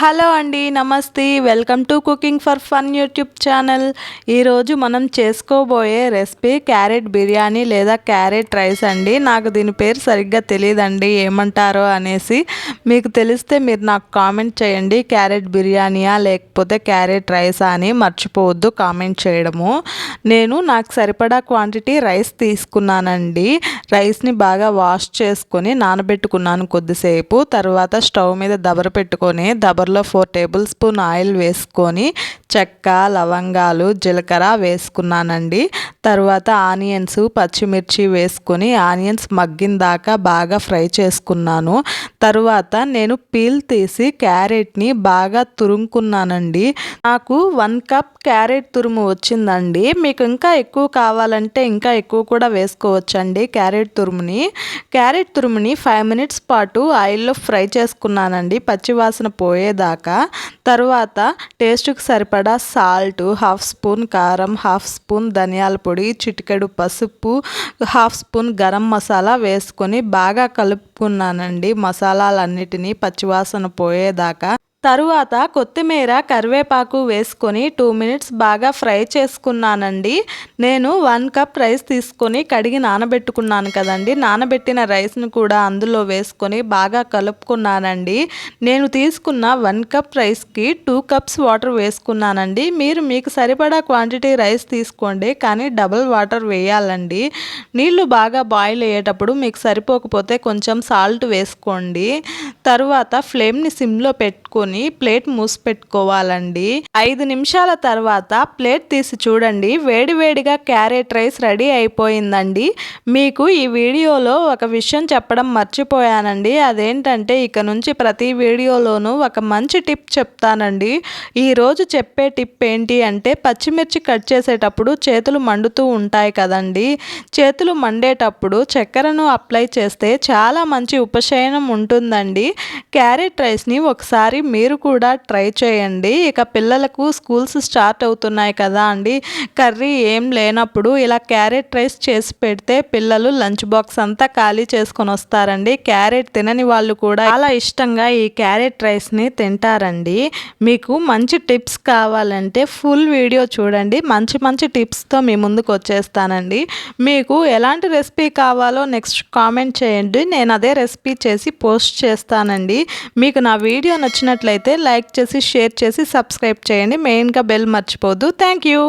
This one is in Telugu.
హలో అండి నమస్తే. Welcome to cooking for fun YouTube channel. ఈరోజు మనం చేసుకోబోయే రెసిపీ క్యారెట్ బిర్యానీ లేదా క్యారెట్ రైస్ అండి. నాకు దీని పేరు సరిగ్గా తెలియదండి ఏమంటారో అనేసి. మీకు తెలిస్తే మీరు నాకు కామెంట్ చేయండి క్యారెట్ బిర్యానీయా లేకపోతే క్యారెట్ రైసా అని మర్చిపోవద్దు కామెంట్ చేయడము. నేను నాకు సరిపడా క్వాంటిటీ రైస్ తీసుకున్నానండి. రైస్ని బాగా వాష్ చేసుకొని నానబెట్టుకున్నాను కొద్దిసేపు. తర్వాత స్టవ్ మీద దబర పెట్టుకొని దబర కుక్కర్లో ఫోర్ టేబుల్ స్పూన్ ఆయిల్ వేసుకొని చెక్క లవంగాలు జీలకర్ర వేసుకున్నానండి. తర్వాత ఆనియన్స్ పచ్చిమిర్చి వేసుకొని ఆనియన్స్ మగ్గిన దాకా బాగా ఫ్రై చేసుకున్నాను. తరువాత నేను పీల్ తీసి క్యారెట్ని బాగా తురుముకున్నానండి. నాకు వన్ కప్ క్యారెట్ తురుము వచ్చిందండి. మీకు ఇంకా ఎక్కువ కావాలంటే ఇంకా ఎక్కువ కూడా వేసుకోవచ్చండి క్యారెట్ తురుముని. క్యారెట్ తురుముని ఫైవ్ మినిట్స్ పాటు ఆయిల్లో ఫ్రై చేసుకున్నానండి. పచ్చివాసన పోయేదాకా. తర్వాత టేస్ట్కి సరిపడా సాల్ట్ హాఫ్ స్పూన్ కారం హాఫ్ స్పూన్ ధనియాల పొడి చిటికెడు పసుపు హాఫ్ స్పూన్ గరం మసాలా వేసుకొని బాగా కలుపుకున్నానండి. మసాలాలన్నిటినీ పచ్చివాసన పోయేదాకా తరువాత కొత్తిమీర కరివేపాకు వేసుకొని టూ మినిట్స్ బాగా ఫ్రై చేసుకున్నానండి. నేను వన్ కప్ రైస్ తీసుకొని కడిగి నానబెట్టుకున్నాను కదండి. నానబెట్టిన రైస్ను కూడా అందులో వేసుకొని బాగా కలుపుకున్నానండి. నేను తీసుకున్న వన్ కప్ రైస్కి టూ కప్స్ వాటర్ వేసుకున్నానండి. మీరు మీకు సరిపడా క్వాంటిటీ రైస్ తీసుకోండి కానీ డబుల్ వాటర్ వేయాలండి. నీళ్ళు బాగా బాయిల్ అయ్యేటప్పుడు మీకు సరిపోకపోతే కొంచెం సాల్ట్ వేసుకోండి. తరువాత ఫ్లేమ్ని సిమ్లో పెట్టుకొని తీసుకొని ప్లేట్ మూసి పెట్టుకోవాలండి ఐదు నిమిషాల తర్వాత ప్లేట్ తీసి చూడండి. వేడివేడిగా క్యారెట్ రైస్ రెడీ అయిపోయిందండి. మీకు ఈ వీడియోలో ఒక విషయం చెప్పడం మర్చిపోయానండి. అదేంటంటే ఇక నుంచి ప్రతి వీడియోలోనూ ఒక మంచి టిప్ చెప్తానండి. ఈరోజు చెప్పే టిప్ ఏంటి అంటే పచ్చిమిర్చి కట్ చేసేటప్పుడు చేతులు మండుతూ ఉంటాయి కదండి. చేతులు మండేటప్పుడు చక్కెరను అప్లై చేస్తే చాలా మంచి ఉపశయనం ఉంటుందండి. క్యారెట్ రైస్ని ఒకసారి మీరు మీరు కూడా ట్రై చేయండి. ఇక పిల్లలకు స్కూల్స్ స్టార్ట్ అవుతున్నాయి కదా అండి. కర్రీ ఏం లేనప్పుడు ఇలా క్యారెట్ రైస్ చేసి పెడితే పిల్లలు లంచ్ బాక్స్ అంతా ఖాళీ చేసుకొని వస్తారండి. క్యారెట్ తినని వాళ్ళు కూడా చాలా ఇష్టంగా ఈ క్యారెట్ రైస్ని తింటారండి. మీకు మంచి టిప్స్ కావాలంటే ఫుల్ వీడియో చూడండి. మంచి మంచి టిప్స్తో మీ ముందుకు వచ్చేస్తానండి. మీకు ఎలాంటి రెసిపీ కావాలో నెక్స్ట్ కామెంట్ చేయండి. నేను అదే రెసిపీ చేసి పోస్ట్ చేస్తానండి. మీకు నా వీడియో నచ్చినట్లయితే నచ్చినట్లయితే లైక్ చేసి షేర్ చేసి సబ్స్క్రైబ్ చేయండి. మెయిన్గా బెల్ మర్చిపోద్దు థ్యాంక్ యూ.